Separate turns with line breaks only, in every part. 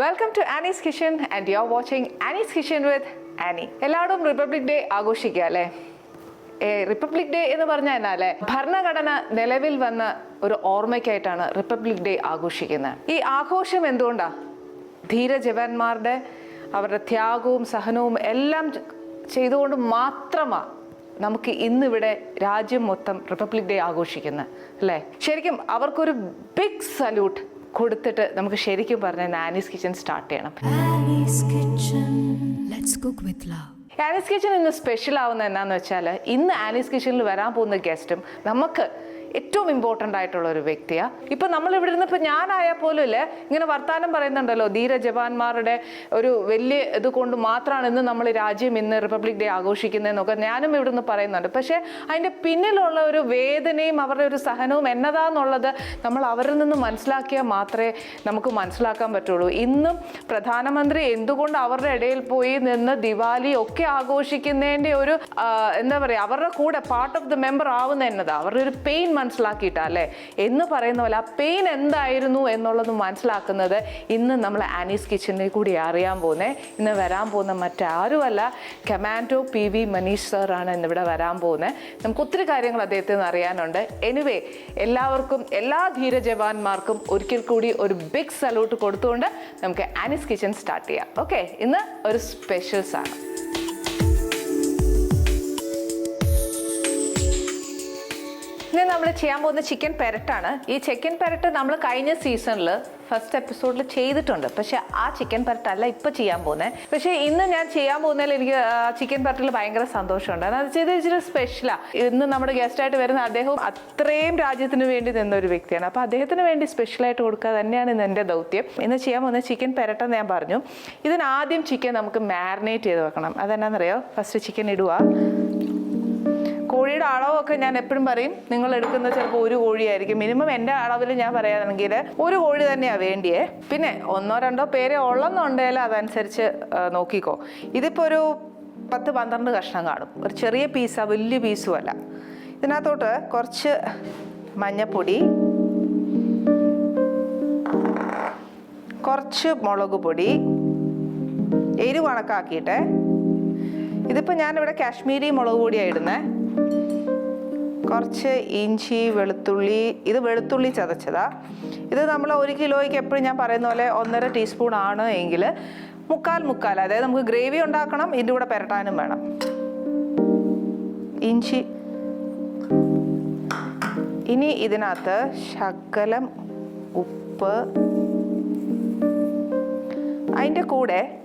Welcome to Annie's kitchen and you are watching Annie's kitchen with Annie എല്ലാവരും republic day ആഘോഷിക്കുക അല്ലേ republic day എന്ന് പറഞ്ഞാൽ എന്നാലേ ഭരണഘടന നിലവിൽ വന്ന ഒരു ഓർമ്മയ്ക്കായിട്ടാണ് റിപ്പബ്ലിക് ഡേ ആഘോഷിക്കുന്നത്. ഈ ആഘോഷം എന്തുകൊണ്ടാ? ധീര ജവാന്മാരുടെ അവരുടെ ത്യാഗവും സഹനവും എല്ലാം ചെയ്തുകൊണ്ട് മാത്രമാണ് നമുക്ക് ഇന്നിവിടെ രാജ്യം മൊത്തം റിപ്പബ്ലിക് ഡേ ആഘോഷിക്കുന്നത് അല്ലേ? ശരിക്കും അവർക്കൊരു ബിഗ് സല്യൂട്ട് കൊടുത്തിട്ട് നമുക്ക് ശരിക്കും പറഞ്ഞ നാനീസ് കിച്ചൺ സ്റ്റാർട്ട് ചെയ്യണം
cook with love.
Annie's kitchen ഇന്ന് സ്പെഷ്യൽ ആവുന്ന എന്നാന്ന് വെച്ചാൽ ഇന്ന് ആനീസ് കിച്ചണിൽ വരാൻ പോകുന്ന ഗസ്റ്റും നമുക്ക് ഏറ്റവും ഇമ്പോർട്ടന്റ് ആയിട്ടുള്ള ഒരു വ്യക്തിയാണ് ഇപ്പം നമ്മൾ ഇവിടെ നിന്ന് ഇപ്പം ഞാനായാൽ പോലും ഇങ്ങനെ വർത്തമാനം പറയുന്നുണ്ടല്ലോ ധീര ജവാന്മാരുടെ ഒരു വലിയ ഇത് കൊണ്ട് മാത്രമാണ് ഇന്ന് നമ്മൾ രാജ്യം ഇന്ന് റിപ്പബ്ലിക് ഡേ ആഘോഷിക്കുന്നതെന്നൊക്കെ ഞാനും ഇവിടുന്ന് പറയുന്നുണ്ട്. പക്ഷേ അതിന്റെ പിന്നിലുള്ള ഒരു വേദനയും അവരുടെ ഒരു സഹനവും എന്നതാന്നുള്ളത് നമ്മൾ അവരിൽ നിന്ന് മനസ്സിലാക്കിയാൽ മാത്രമേ നമുക്ക് മനസ്സിലാക്കാൻ പറ്റുള്ളൂ. ഇന്നും പ്രധാനമന്ത്രി എന്തുകൊണ്ട് അവരുടെ ഇടയിൽ പോയി നിന്ന് ദിവാലി ഒക്കെ ആഘോഷിക്കുന്നതിന്റെ ഒരു എന്താ പറയുക അവരുടെ കൂടെ പാർട്ട് ഓഫ് ദ മെമ്പർ ആവുന്ന എന്നതാണ് അവരുടെ ഒരു പെയിൻ മനസ്സിലാക്കിയിട്ടാ അല്ലേ എന്ന് പറയുന്ന പോലെ ആ പെയിൻ എന്തായിരുന്നു എന്നുള്ളത് മനസ്സിലാക്കുന്നത് ഇന്ന് നമ്മൾ ആനീസ് കിച്ചനിൽ കൂടി അറിയാൻ പോകുന്നത് ഇന്ന് വരാൻ പോകുന്ന മറ്റാരുമല്ല. കമാൻഡോ പി വി മനീഷ് സാറാണ് ഇന്നിവിടെ വരാൻ പോകുന്നത് നമുക്ക് ഒത്തിരി കാര്യങ്ങൾ അദ്ദേഹത്തിൽ നിന്ന് അറിയാനുണ്ട്. എനിവേ എല്ലാവർക്കും എല്ലാ ധീര ജവാന്മാർക്കും ഒരിക്കൽ കൂടി ഒരു ബിഗ് സല്യൂട്ട് കൊടുത്തുകൊണ്ട് നമുക്ക് ആനീസ് കിച്ചൻ സ്റ്റാർട്ട് ചെയ്യാം. ഓക്കെ ഇന്ന് ഒരു സ്പെഷ്യൽസ് ആണ്. ഇനി നമ്മൾ ചെയ്യാൻ പോകുന്ന ചിക്കൻ പെരട്ടാണ്. ഈ ചിക്കൻ പെരട്ട് നമ്മൾ കഴിഞ്ഞ സീസണിൽ ഫസ്റ്റ് എപ്പിസോഡിൽ ചെയ്തിട്ടുണ്ട്. പക്ഷെ ആ ചിക്കൻ പെരട്ടല്ല ഇപ്പം ചെയ്യാൻ പോകുന്നത് പക്ഷേ ഇന്ന് ഞാൻ ചെയ്യാൻ പോകുന്നതിൽ എനിക്ക് ചിക്കൻ പെരട്ടിൽ ഭയങ്കര സന്തോഷമുണ്ട്. അത് ഇത് ഇച്ചിരി സ്പെഷ്യലാണ് ഇന്ന് നമ്മുടെ ഗസ്റ്റായിട്ട് വരുന്ന അദ്ദേഹം അത്രയും രാജ്യത്തിന് വേണ്ടി നിന്ന ഒരു വ്യക്തിയാണ്. അപ്പോൾ അദ്ദേഹത്തിന് വേണ്ടി സ്പെഷ്യലായിട്ട് കൊടുക്കുക തന്നെയാണ് ഇന്ന് എന്റെ ദൗത്യം. ഇന്ന് ചെയ്യാൻ പോകുന്ന ചിക്കൻ പെരട്ടെന്ന് ഞാൻ പറഞ്ഞു. ഇതിന് ആദ്യം ചിക്കൻ നമുക്ക് മാരിനേറ്റ് ചെയ്ത് വെക്കണം. അതെന്നാണെന്നറിയോ ഫസ്റ്റ് ചിക്കൻ ഇടുക. കോഴിയുടെ അളവൊക്കെ ഞാൻ എപ്പോഴും പറയും. നിങ്ങൾ എടുക്കുന്ന ചിലപ്പോൾ ഒരു കോഴിയായിരിക്കും. മിനിമം എന്റെ അളവിൽ ഞാൻ പറയുകയാണെങ്കിൽ ഒരു കോഴി തന്നെയാണ് വേണ്ടിയേ. പിന്നെ ഒന്നോ രണ്ടോ പേരെ ഉള്ളെന്നുണ്ടെങ്കിൽ അതനുസരിച്ച് നോക്കിക്കോ. ഇതിപ്പോൾ ഒരു പത്ത് പന്ത്രണ്ട് കഷ്ണം കാണും. ഒരു ചെറിയ പീസാണ് വലിയ പീസും അല്ല. ഇതിനകത്തോട്ട് കുറച്ച് മഞ്ഞപ്പൊടി കുറച്ച് മുളക് പൊടി എരിവ് കണക്കാക്കിയിട്ട് ഇതിപ്പോൾ ഞാനിവിടെ കാശ്മീരി മുളക് പൊടിയാണ് ഇടുന്നത് കുറച്ച് ഇഞ്ചി വെളുത്തുള്ളി ഇത് വെളുത്തുള്ളി ചതച്ചതാ. ഇത് നമ്മൾ ഒരു കിലോയ്ക്ക് എപ്പോഴും ഞാൻ പറയുന്ന പോലെ ഒന്നര ടീസ്പൂൺ ആണ് എങ്കിൽ മുക്കാൽ മുക്കാൽ അതായത് നമുക്ക് ഗ്രേവി ഉണ്ടാക്കണം ഇതിന്റെ കൂടെ പുരട്ടാനും വേണം. ഇഞ്ചി. ഇനി ഇതിനകത്ത് ശകലം ഉപ്പ്. അതിന്റെ കൂടെ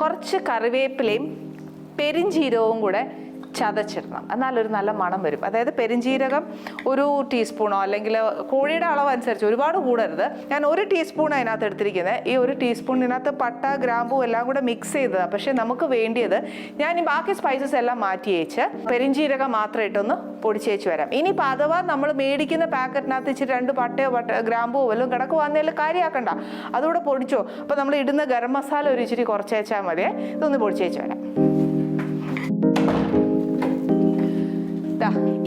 കുറച്ച് കറിവേപ്പിലയും പെരിഞ്ചീരകവും കൂടെ ചതച്ചിടണം. എന്നാലൊരു നല്ല മണം വരും. അതായത് പെരിഞ്ജീരകം ഒരു ടീസ്പൂണോ അല്ലെങ്കിൽ കോഴിയുടെ അളവ് അനുസരിച്ച് ഒരുപാട് കൂടരുത്. ഞാൻ ഒരു ടീസ്പൂൺ അതിനകത്ത് എടുത്തിരിക്കുന്നത് ഈ ഒരു ടീസ്പൂണിനകത്ത് പട്ട ഗ്രാമ്പു എല്ലാം കൂടെ മിക്സ് ചെയ്തതാണ് പക്ഷേ നമുക്ക് വേണ്ടിയത് ഞാൻ ഈ ബാക്കി സ്പൈസസ് എല്ലാം മാറ്റി വെച്ച് പെരിഞ്ജീരകം മാത്രം ഇട്ടൊന്ന് പൊടിച്ചേച്ച് വരാം. ഇനിയിപ്പോൾ അഥവാ നമ്മൾ മേടിക്കുന്ന പാക്കറ്റിനകത്ത് ഇച്ചിരി രണ്ട് പട്ടയോ പട്ട ഗ്രാമ്പോ വല്ലതും കിടക്കുവാന്നേലും കാര്യമാക്കണ്ട അതുകൂടെ പൊടിച്ചോ. അപ്പോൾ നമ്മൾ ഇടുന്ന ഗരം മസാല ഒരു ഇച്ചിരി കുറച്ചേച്ചാൽ മതിയേ. ഇതൊന്ന് പൊടിച്ചേച്ച് വരാം.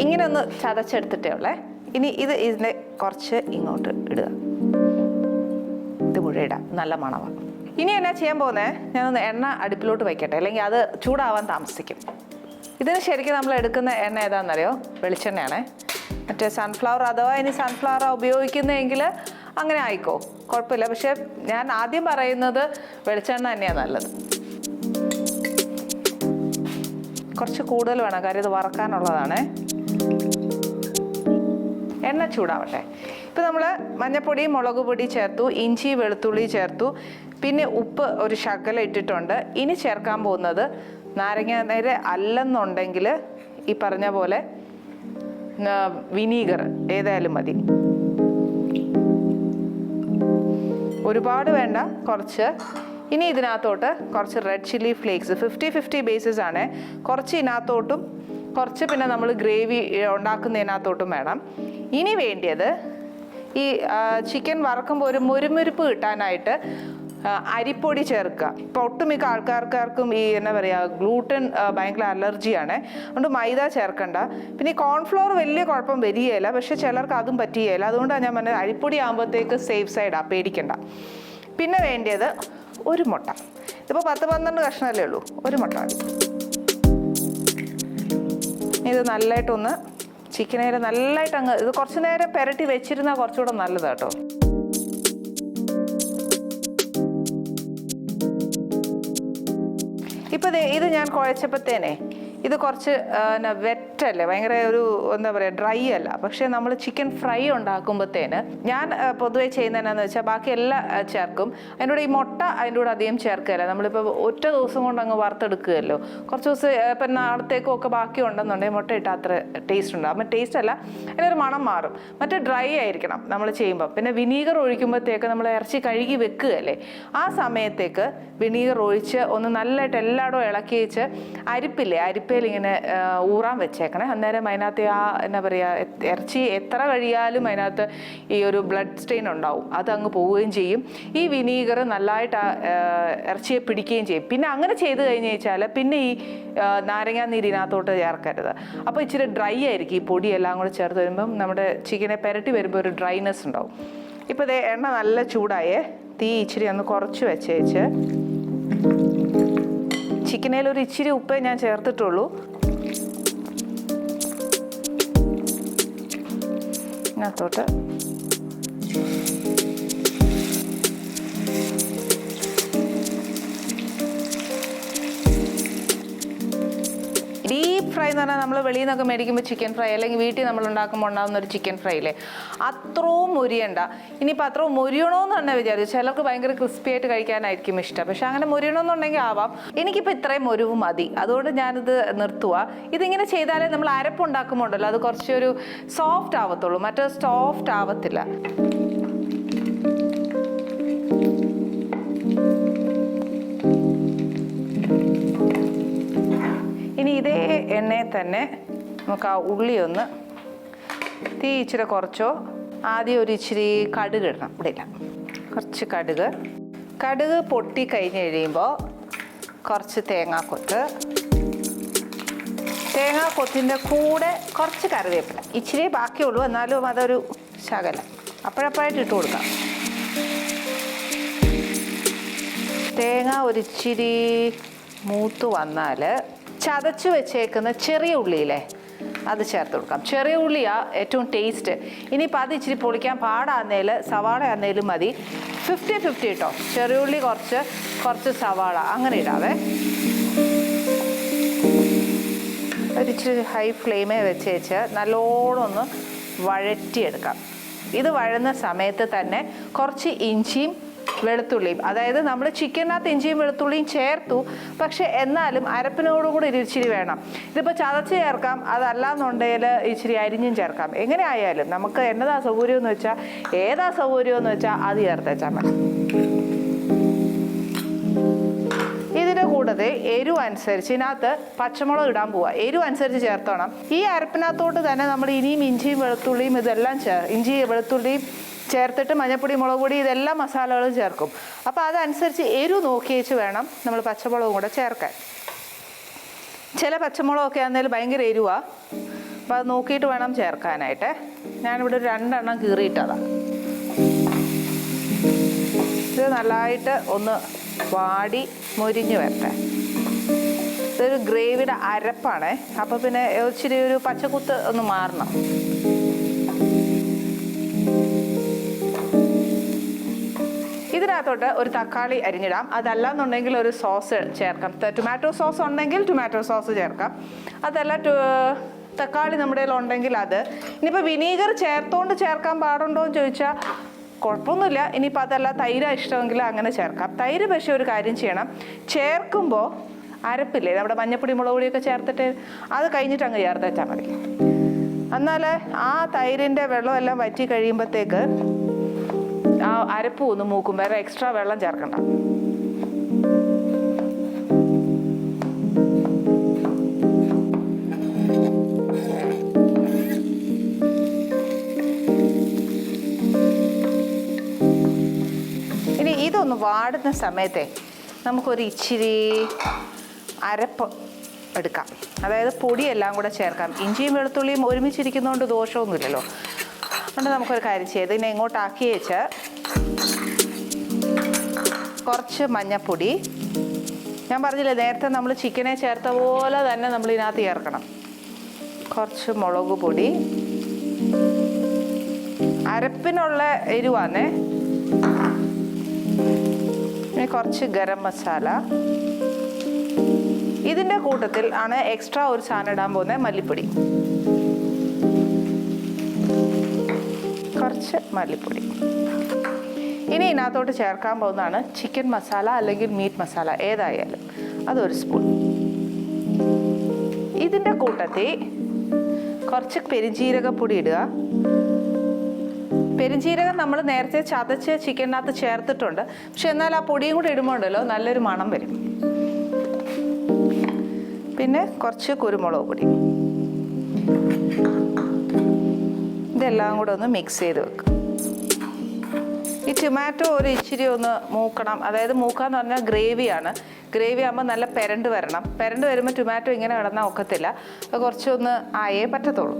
ഇങ്ങനെ ഒന്ന് ചതച്ചെടുത്തിട്ടേ ഉള്ളേ. ഇനി ഇത് ഇതിനെ കുറച്ച് ഇങ്ങോട്ട് ഇടുക. ഇത് മുഴുവൻ നല്ല മണമാണ് ഇനി എന്നാ ചെയ്യാൻ പോകുന്നത് ഞാനൊന്ന് എണ്ണ അടുപ്പിലോട്ട് വയ്ക്കട്ടെ അല്ലെങ്കിൽ അത് ചൂടാവാൻ താമസിക്കും. ഇതിന് ശരിക്കും നമ്മൾ എടുക്കുന്ന എണ്ണ ഏതാണെന്നറിയോ? വെളിച്ചെണ്ണയാണ്. മറ്റേ സൺഫ്ലവർ അഥവാ ഇനി സൺഫ്ലവർ ഉപയോഗിക്കുന്നതെങ്കിൽ അങ്ങനെ ആയിക്കോ. കുഴപ്പമില്ല. പക്ഷേ ഞാൻ ആദ്യം പറയുന്നത് വെളിച്ചെണ്ണ തന്നെയാണ് നല്ലത്. കുറച്ച് കൂടുതൽ വേണം. കാര്യം ഇത് വറക്കാനുള്ളതാണ്. എണ്ണ ചൂടാവട്ടെ. ഇപ്പം നമ്മൾ മഞ്ഞപ്പൊടി മുളക് പൊടി ചേർത്തു ഇഞ്ചി വെളുത്തുള്ളി ചേർത്തു പിന്നെ ഉപ്പ് ഒരു ശകലം ഇട്ടിട്ടുണ്ട്. ഇനി ചേർക്കാൻ പോകുന്നത് നാരങ്ങ നേരെ അല്ലെന്നുണ്ടെങ്കിൽ ഈ പറഞ്ഞ പോലെ വിനീഗർ ഏതായാലും മതി. ഒരുപാട് വേണ്ട കുറച്ച്. ഇനി ഇതിനകത്തോട്ട് കുറച്ച് red chilli flakes fifty fifty basis ആണ്. കുറച്ച് ഇതിനകത്തോട്ടും കുറച്ച് പിന്നെ നമ്മൾ ഗ്രേവി ഉണ്ടാക്കുന്നതിനകത്തോട്ടും വേണം. ഇനി വേണ്ടിയത് ഈ ചിക്കൻ വറക്കുമ്പോൾ ഒരു മുരുമുരുപ്പ് കിട്ടാനായിട്ട് അരിപ്പൊടി ചേർക്കുക. ഇപ്പോൾ ഒട്ടുമിക്ക ആൾക്കാർക്കാർക്കും ഈ എന്നാ പറയുക ഗ്ലൂട്ടൻ ഭയങ്കര അലർജിയാണ്. അതുകൊണ്ട് മൈദ ചേർക്കണ്ട. പിന്നെ ഈ കോൺഫ്ലോർ വലിയ കുഴപ്പം വരികയില്ല. പക്ഷെ ചിലർക്ക് അതും പറ്റുകയില്ല. അതുകൊണ്ടാണ് ഞാൻ പറഞ്ഞത് അരിപ്പൊടി ആകുമ്പോഴത്തേക്ക് സേഫ് സൈഡാണ് പേടിക്കണ്ട. പിന്നെ വേണ്ടിയത് ഒരു മുട്ട. ഇതിപ്പോൾ പത്ത് പന്ത്രണ്ട് കഷ്ണമല്ലേ ഉള്ളൂ? ഒരു മുട്ട മതി. ഇത് നല്ലതായിട്ടൊന്ന് ചിക്കനേരെ നല്ലതായിട്ട് അങ്ങ് ഇത് കുറച്ച് നേരം പെരട്ടി വെച്ചിരുന്നാൽ കുറച്ചുകൂടെ നല്ലതാട്ടോ. ഇപ്പം ഇത് ഞാൻ കുഴച്ചപ്പോഴത്തേനെ ഇത് കുറച്ച് വെറ്റല്ലേ? ഭയങ്കര ഒരു എന്താ പറയുക ഡ്രൈ അല്ല. പക്ഷേ നമ്മൾ ചിക്കൻ ഫ്രൈ ഉണ്ടാക്കുമ്പോഴത്തേന് ഞാൻ പൊതുവേ ചെയ്യുന്ന എന്നാന്ന് വെച്ചാൽ ബാക്കി എല്ലാം ചേർക്കും. അതിന്റെ കൂടെ ഈ മുട്ട അതിന്റെ കൂടെ അധികം ചേർക്കുകയല്ല നമ്മളിപ്പോൾ ഒറ്റ ദിവസം കൊണ്ട് അങ്ങ് വറുത്തെടുക്കുകയല്ലോ. കുറച്ച് ദിവസം ഇപ്പം നാളത്തേക്കും ഒക്കെ ബാക്കി ഉണ്ടെന്നുണ്ടെങ്കിൽ മുട്ട ഇട്ടാൽ അത്ര ടേസ്റ്റ് ഉണ്ടാകും അപ്പം ടേസ്റ്റ് അല്ല അതിനൊരു മണം മാറും. മറ്റേ ഡ്രൈ ആയിരിക്കണം നമ്മൾ ചെയ്യുമ്പോൾ പിന്നെ വിനീഗർ ഒഴിക്കുമ്പോഴത്തേക്ക് നമ്മൾ ഇറച്ചി കഴുകി വെക്കുകയല്ലേ? ആ സമയത്തേക്ക് വിനീഗർ ഒഴിച്ച് ഒന്ന് നല്ലതായിട്ട് എല്ലായിടവും ഇളക്കി വെച്ച് അരിപ്പില്ലേ? അരിപ്പയിൽ ഇങ്ങനെ ഊറാൻ വെച്ചേക്കണേ. അന്നേരം അതിനകത്ത് ആ എന്താ പറയുക ഇറച്ചി എത്ര കഴിയാലും അതിനകത്ത് ഈ ഒരു ബ്ലഡ് സ്റ്റെയിൻ ഉണ്ടാവും. അത് അങ്ങ് പോവുകയും ചെയ്യും. ഈ വിനീഗർ നല്ലതായിട്ട് ആ, ഇറച്ചിയെ പിടിക്കുകയും ചെയ്യും. പിന്നെ അങ്ങനെ ചെയ്ത് കഴിഞ്ഞ് വെച്ചാൽ പിന്നെ ഈ നാരങ്ങാ നീര് ഇതിനകത്തോട്ട് ചേർക്കരുത്. അപ്പോൾ ഇച്ചിരി ഡ്രൈ ആയിരിക്കും ഈ പൊടിയെല്ലാം കൂടെ ചേർത്ത് വരുമ്പം നമ്മുടെ ചിക്കനെ പെരട്ടി വരുമ്പോൾ ഒരു ഡ്രൈനെസ് ഉണ്ടാവും. ഇപ്പോൾ ഇതേ എണ്ണ നല്ല ചൂടായേ. തീ ഇച്ചിരി ഒന്ന് കുറച്ച് വെച്ചേച്ച്. ചിക്കനേൽ ഒരു ഇച്ചിരി ഉപ്പേ ഞാൻ ചേർത്തിട്ടുള്ളൂ. ഇതിനകത്തോട്ട് എന്ന് പറഞ്ഞാൽ നമ്മൾ വെളിയിൽ നിന്നൊക്കെ മേടിക്കുമ്പോൾ ചിക്കൻ ഫ്രൈ അല്ലെങ്കിൽ വീട്ടിൽ നമ്മൾ ഉണ്ടാക്കുമ്പോൾ ഉണ്ടാകുന്ന ഒരു ചിക്കൻ ഫ്രൈ ഇല്ലേ? അത്രയും മുരിയണ്ട. ഇനിയിപ്പോൾ അത്രയും മുരിയണമെന്ന് തന്നെ വിചാരിച്ചു. ചിലർക്ക് ഭയങ്കര ക്രിസ്പി ആയിട്ട് കഴിക്കാനായിരിക്കും ഇഷ്ടം. പക്ഷെ അങ്ങനെ മുരിയണമെന്നുണ്ടെങ്കിൽ ആവാം. എനിക്കിപ്പോൾ ഇത്രയും മുരിവ് മതി. അതുകൊണ്ട് ഞാനിത് നിർത്തുക ഇതിങ്ങനെ ചെയ്താലേ നമ്മൾ അരപ്പുണ്ടാക്കുമ്പോൾ ഉണ്ടല്ലോ അത് കുറച്ചൊരു സോഫ്റ്റ് ആവത്തുള്ളൂ. മറ്റേ സോഫ്റ്റ് ആവത്തില്ല. ഇനി ഇതേ എണ്ണയിൽ തന്നെ നമുക്ക് ആ ഉള്ളി ഒന്ന് തീ ഇച്ചിരി കുറച്ചോ ആദ്യം ഒരു ഇച്ചിരി കടുക് ഇടണം ഇവിടെ ഇല്ല. കുറച്ച് കടുക്. കടുക് പൊട്ടി കഴിഞ്ഞ് കഴിയുമ്പോൾ കുറച്ച് തേങ്ങാക്കൊത്ത്. തേങ്ങാക്കൊത്തിന്റെ കൂടെ കുറച്ച് കറിവേപ്പില. ഇച്ചിരി ബാക്കിയുള്ളൂ എന്നാലും അതൊരു ശകലം. അപ്പോഴപ്പോഴായിട്ട് ഇട്ട് കൊടുക്കാം. തേങ്ങ ഒരിച്ചിരി മൂത്ത് വന്നാൽ ചതച്ച് വെച്ചേക്കുന്ന ചെറിയ ഉള്ളിയില്ലേ? അത് ചേർത്ത് കൊടുക്കാം. ചെറിയ ഉള്ളിയാണ് ഏറ്റവും ടേസ്റ്റ് ഇനിയിപ്പോൾ അത് ഇച്ചിരി പൊളിക്കാൻ പാടാന്നേൽ സവാള ആന്നേലും മതി. ഫിഫ്റ്റി ഫിഫ്റ്റി കേട്ടോ ചെറിയ ഉള്ളി കുറച്ച് കുറച്ച് സവാള. അങ്ങനെ ഇടാവേ. ഒരിച്ചിരി ഹൈ ഫ്ലെയിമേ വെച്ച് വെച്ച് നല്ലോണം ഒന്ന് വഴറ്റിയെടുക്കാം. ഇത് വഴുന്ന സമയത്ത് തന്നെ കുറച്ച് ഇഞ്ചിയും വെളുത്തുള്ളിയും. അതായത് നമ്മൾ ചിക്കനകത്ത് ഇഞ്ചിയും വെളുത്തുള്ളിയും ചേർത്തു. പക്ഷെ എന്നാലും അരപ്പിനോടുകൂടി ഒരു ഇച്ചിരി വേണം. ഇതിപ്പോൾ ചതച്ച് ചേർക്കാം. അതല്ലാന്നുണ്ടെങ്കിൽ ഇച്ചിരി അരിഞ്ഞും ചേർക്കാം. എങ്ങനെ ആയാലും നമുക്ക് എന്നതാ സൗകര്യം എന്ന് വെച്ചാൽ ഏതാ സൗകര്യം എന്ന് വെച്ചാൽ അത് ചേർത്തേച്ചാൽ മതി. ഇതിന്റെ കൂടതെ എരിവ് അനുസരിച്ച് ഇതിനകത്ത് പച്ചമുളക് ഇടാൻ പോവുക എരിവ് അനുസരിച്ച് ചേർത്തോണം. ഈ അരപ്പിനകത്തോട്ട് തന്നെ നമ്മൾ ഇനിയും ഇഞ്ചിയും വെളുത്തുള്ളിയും ഇതെല്ലാം ചേർ ഇഞ്ചി വെളുത്തുള്ളിയും ചേർത്തിട്ട് മഞ്ഞപ്പൊടി മുളക് പൊടി ഇതെല്ലാം മസാലകളും ചേർക്കും. അപ്പോൾ അതനുസരിച്ച് എരു നോക്കി വെച്ച് വേണം നമ്മൾ പച്ചമുളകും കൂടെ ചേർക്കാൻ. ചില പച്ചമുളകൊക്കെ ആണെങ്കിൽ ഭയങ്കര എരുവാ. അപ്പോൾ അത് നോക്കിയിട്ട് വേണം ചേർക്കാനായിട്ട്. ഞാനിവിടെ ഒരു രണ്ടെണ്ണം കീറിയിട്ടതാണ് ഇത് നല്ലതായിട്ട് ഒന്ന് വാടി മൊരിഞ്ഞ് വരട്ടെ. ഇതൊരു ഗ്രേവിയുടെ അരപ്പാണേ. അപ്പോൾ പിന്നെ ഇച്ചിരി ഒരു പച്ചക്കുത്ത് ഒന്ന് മാറണം. ഇതിനകത്തോട്ട് ഒരു തക്കാളി അരിഞ്ഞിടാം. അതല്ല എന്നുണ്ടെങ്കിൽ ഒരു സോസ് ചേർക്കാം. ടൊമാറ്റോ സോസ് ഉണ്ടെങ്കിൽ ടൊമാറ്റോ സോസ് ചേർക്കാം. അതല്ല തക്കാളി നമ്മുടെ കയ്യിൽ ഉണ്ടെങ്കിൽ അത്. ഇനിയിപ്പോൾ വിനീഗർ ചേർത്തോണ്ട് ചേർക്കാൻ പാടുണ്ടോ എന്ന് ചോദിച്ചാൽ കുഴപ്പമൊന്നുമില്ല. ഇനിയിപ്പോൾ അതല്ല തൈര ഇഷ്ടമെങ്കിൽ അങ്ങനെ ചേർക്കാം. തൈര് പക്ഷേ ഒരു കാര്യം ചെയ്യണം. ചേർക്കുമ്പോൾ അരപ്പില്ലേ? നമ്മുടെ മഞ്ഞപ്പൊടി മുളക് പൊടിയൊക്കെ ചേർത്തിട്ട് അത് കഴിഞ്ഞിട്ട് അങ്ങ് ചേർത്തേച്ചാൽ മതി. എന്നാൽ ആ തൈരിന്റെ വെള്ളമെല്ലാം വറ്റി കഴിയുമ്പോഴത്തേക്ക് ആ അരപ്പ് ഒന്ന് മൂക്കും. വേറെ എക്സ്ട്രാ വെള്ളം ചേർക്കണ്ട. ഇനി ഇതൊന്ന് വാടുന്ന സമയത്തെ നമുക്കൊരു ഇച്ചിരി അരപ്പ് എടുക്കാം. അതായത് പൊടിയെല്ലാം കൂടെ ചേർക്കാം. ഇഞ്ചിയും വെളുത്തുള്ളിയും ഒരുമിച്ചിരിക്കുന്നതുകൊണ്ട് ദോഷമൊന്നുമില്ലല്ലോ. അതുകൊണ്ട് നമുക്കൊരു കാര്യം ചെയ്ത് ഇതിനെ ഇങ്ങോട്ടാക്കി വെച്ച് കുറച്ച് മഞ്ഞപ്പൊടി. ഞാൻ പറഞ്ഞില്ലേ നേരത്തെ നമ്മൾ ചിക്കനെ ചേർത്ത പോലെ തന്നെ നമ്മൾ ഇതിനകത്ത് ചേർക്കണം. കുറച്ച് മുളക് പൊടി. അരപ്പിനുള്ള എരിവാന്നേ. ഇനി കുറച്ച് ഗരം മസാല. ഇതിന്റെ കൂട്ടത്തിൽ ആണ് എക്സ്ട്രാ ഒരു സാധനം ഇടാൻ പോകുന്നത് മല്ലിപ്പൊടി. കുറച്ച് മല്ലിപ്പൊടി. ഇനി ഇതിനകത്തോട്ട് ചേർക്കാൻ പോകുന്നതാണ് ചിക്കൻ മസാല അല്ലെങ്കിൽ മീറ്റ് മസാല ഏതായാലും. അതൊരു സ്പൂൺ ഇതിന്റെ കൂട്ടത്തിൽ കുറച്ച് പെരുംജീരകപ്പൊടി ഇടുക. പെരുംജീരകം നമ്മൾ നേരത്തെ ചതച്ച് ചിക്കനകത്ത് ചേർത്തിട്ടുണ്ട്. പക്ഷെ എന്നാൽ ആ പൊടിയും കൂടി ഇടുമ്പോൾ ഉണ്ടല്ലോ നല്ലൊരു മണം വരും. പിന്നെ കുറച്ച് കുരുമുളക് പൊടി. ഇതെല്ലാം കൂടെ ഒന്ന് മിക്സ് ചെയ്ത് വെക്കും. ഈ ടൊമാറ്റോ ഒരു ഇച്ചിരി ഒന്ന് മൂക്കണം. അതായത് മൂക്കാന്ന് പറഞ്ഞാൽ ഗ്രേവിയാണ് ഗ്രേവി ആകുമ്പോൾ നല്ല പെരണ്ട് വരണം. പെരണ്ട് വരുമ്പോൾ ടൊമാറ്റോ ഇങ്ങനെ കിടന്നാൽ ഒക്കത്തില്ല. അത് കുറച്ചൊന്ന് ആയേ പറ്റത്തുള്ളൂ.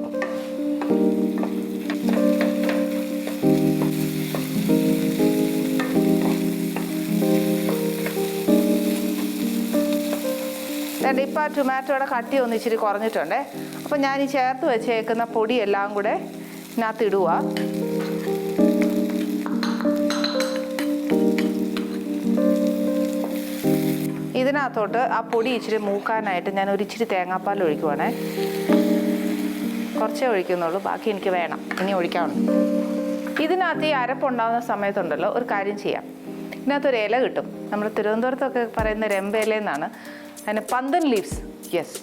രണ്ട് ഇപ്പോൾ ആ ടൊമാറ്റോയുടെ കട്ടി ഒന്ന് ഇച്ചിരി കുറഞ്ഞിട്ടുണ്ടേ. അപ്പോൾ ഞാൻ ഈ ചേർത്ത് വെച്ചേക്കുന്ന പൊടിയെല്ലാം കൂടെ ഇതിനകത്ത് ഇടുക ഇതിനകത്തോട്ട് ആ പൊടി ഇച്ചിരി മൂക്കാനായിട്ട് ഞാൻ ഒരു ഇച്ചിരി തേങ്ങാപ്പാൽ ഒഴിക്കുവാണേ. കുറച്ചേ ഒഴിക്കുന്നുള്ളൂ. ബാക്കി എനിക്ക് വേണം. ഇനി ഒഴിക്കാനുണ്ട് ഇതിനകത്ത് ഈ അരപ്പുണ്ടാകുന്ന സമയത്തുണ്ടല്ലോ ഒരു കാര്യം ചെയ്യാം. ഇതിനകത്തൊരു ഇല കിട്ടും. നമ്മൾ തിരുവനന്തപുരത്തൊക്കെ പറയുന്ന രമ്പയില എന്നാണ്. അതിന് പന്തൻ ലീവ്സ്. യെസ്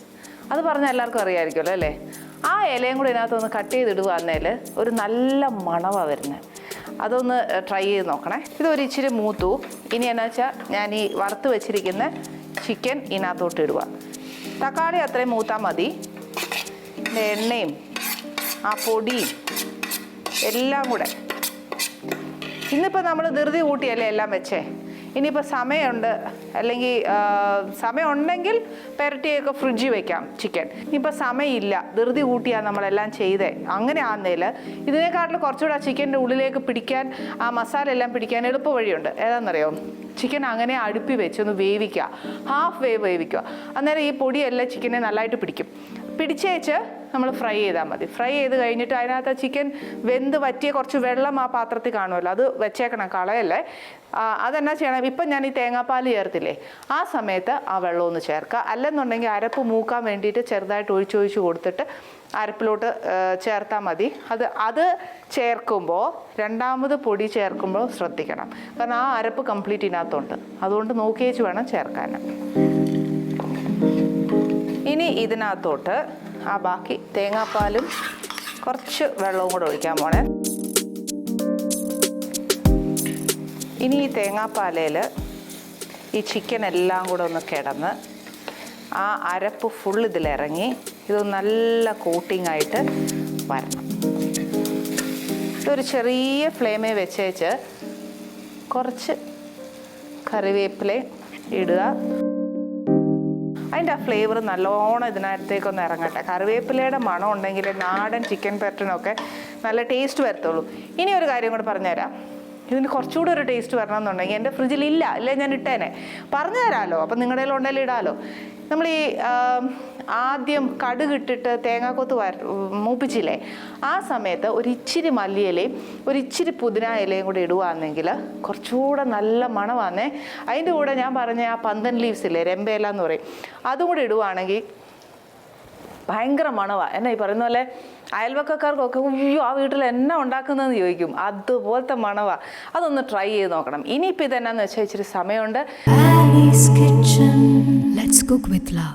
അത് പറഞ്ഞാൽ എല്ലാവർക്കും അറിയാമായിരിക്കുമല്ലോ അല്ലേ? ആ ഇലയും കൂടി ഇതിനകത്തൊന്ന് കട്ട് ചെയ്തിടുകയെന്നേൽ ഒരു നല്ല മണമാണ് വരുന്നത് അതൊന്ന് ട്രൈ ചെയ്ത് നോക്കണേ. ഇതൊരു ഇച്ചിരി മൂത്തു. ഇനി എന്നാ വെച്ചാൽ ഞാൻ ഈ വറുത്ത് വെച്ചിരിക്കുന്ന ചിക്കൻ ഇതിനകത്തോട്ട് ഇടുക. തക്കാളി അത്രയും മൂത്താൽ മതി. എണ്ണയും ആ പൊടിയും എല്ലാം കൂടെ. ഇന്നിപ്പോൾ നമ്മൾ ധൃതി കൂട്ടിയല്ലേ എല്ലാം വെച്ചേ? ഇനിയിപ്പോൾ സമയമുണ്ട്. അല്ലെങ്കിൽ സമയമുണ്ടെങ്കിൽ പെരട്ടിയൊക്കെ ഫ്രിഡ്ജിൽ വെക്കാം ചിക്കൻ. ഇനിയിപ്പോൾ സമയമില്ല. ധൃതി കൂട്ടിയാണ് നമ്മളെല്ലാം ചെയ്തേ. അങ്ങനെ ആകുന്നതിൽ ഇതിനേക്കാട്ടിൽ കുറച്ചുകൂടെ ആ ചിക്കന്റെ ഉള്ളിലേക്ക് പിടിക്കാൻ ആ മസാല എല്ലാം പിടിക്കാൻ എളുപ്പ വഴിയുണ്ട് ഏതാണെന്നറിയോ ചിക്കൻ അങ്ങനെ അടുപ്പി വെച്ച് ഒന്ന് വേവിക്കുക. ഹാഫ് വേവ് വേവിക്കുക. അന്നേരം ഈ പൊടിയെല്ലാം ചിക്കനെ നല്ലതായിട്ട് പിടിക്കും. പിടിച്ചേച്ച് നമ്മൾ ഫ്രൈ ചെയ്താൽ മതി. ഫ്രൈ ചെയ്ത് കഴിഞ്ഞിട്ട് അതിനകത്ത് ചിക്കൻ വെന്ത് വറ്റിയ കുറച്ച് വെള്ളം ആ പാത്രത്തിൽ കാണുമല്ലോ. അത് വെച്ചേക്കണം കളയല്ലേ? അതെന്നാ ചെയ്യണം? ഇപ്പം ഞാൻ ഈ തേങ്ങാപ്പാൽ ചേർത്തില്ലേ ആ സമയത്ത് ആ വെള്ളം ഒന്ന് ചേർക്കുക. അല്ലെന്നുണ്ടെങ്കിൽ അരപ്പ് മൂക്കാൻ വേണ്ടിയിട്ട് ചെറുതായിട്ട് ഒഴിച്ചൊഴിച്ച് കൊടുത്തിട്ട് അരപ്പിലോട്ട് ചേർത്താൽ മതി. അത് അത് ചേർക്കുമ്പോൾ രണ്ടാമത് പൊടി ചേർക്കുമ്പോൾ ശ്രദ്ധിക്കണം. കാരണം ആ അരപ്പ് കംപ്ലീറ്റ് ഇതിനകത്തുണ്ട്. അതുകൊണ്ട് നോക്കിയേച്ച് വേണം ചേർക്കാൻ ഇനി ഇതിനകത്തോട്ട് ആ ബാക്കി തേങ്ങാപ്പാലും കുറച്ച് വെള്ളവും കൂടെ ഒഴിക്കാൻ പോണേ. ഇനി ഈ തേങ്ങാപ്പാലയിൽ ഈ ചിക്കൻ എല്ലാം കൂടെ ഒന്ന് കിടന്ന് ആ അരപ്പ് ഫുൾ ഇതിലിറങ്ങി ഇത് നല്ല കോട്ടിംഗ് ആയിട്ട് വരണം. ഇതൊരു ചെറിയ ഫ്ലെയിമേ വെച്ചേച്ച് കുറച്ച് കറിവേപ്പില ഇടുക. അതിന്റെ ആ ഫ്ലേവർ നല്ലോണം ഇതിനകത്തേക്കൊന്ന് ഇറങ്ങട്ടെ. കറിവേപ്പിലയുടെ മണം ഉണ്ടെങ്കിൽ നാടൻ ചിക്കൻ പെരട്ടിനൊക്കെ നല്ല ടേസ്റ്റ് വരത്തുള്ളൂ. ഇനി ഒരു കാര്യം കൂടെ പറഞ്ഞുതരാം. ഇതിന് കുറച്ചുകൂടെ ഒരു ടേസ്റ്റ് വരണമെന്നുണ്ടെങ്കിൽ എന്റെ ഫ്രിഡ്ജിൽ ഇല്ല. ഇല്ല ഞാൻ ഇട്ടേനെ. പറഞ്ഞു തരാമല്ലോ അപ്പം നിങ്ങളുടെ ഉണ്ടെങ്കിൽ ഇടാലോ. നമ്മൾ ഈ ആദ്യം കടുകിട്ടിട്ട് തേങ്ങാക്കൊത്ത് വര മൂപ്പിച്ചില്ലേ? ആ സമയത്ത് ഒരു ഇച്ചിരി മല്ലിയിലയും ഒരു ഇച്ചിരി പുതിന ഇലയും കൂടെ ഇടുകയാണെങ്കിൽ കുറച്ചുകൂടെ നല്ല മണമാന്നേ. അതിന്റെ കൂടെ ഞാൻ പറഞ്ഞ ആ പന്തൻ ലീവ്സ് ഇല്ലേ രമ്പേല എന്ന് പറയും. അതും കൂടെ ഇടുകയാണെങ്കിൽ ഭയങ്കര മണവാണ് എന്നാ ഈ പറയുന്ന പോലെ അയൽവക്കക്കാർക്കൊക്കെ അയ്യോ ആ വീട്ടിൽ എന്നാ ഉണ്ടാക്കുന്നതെന്ന് ചോദിക്കും. അതുപോലത്തെ മണവാ. അതൊന്ന് ട്രൈ ചെയ്ത് നോക്കണം. ഇനിയിപ്പോൾ ഇതെന്നാന്ന് വെച്ചാൽ ഇച്ചിരി സമയമുണ്ട്.
Let's cook with love.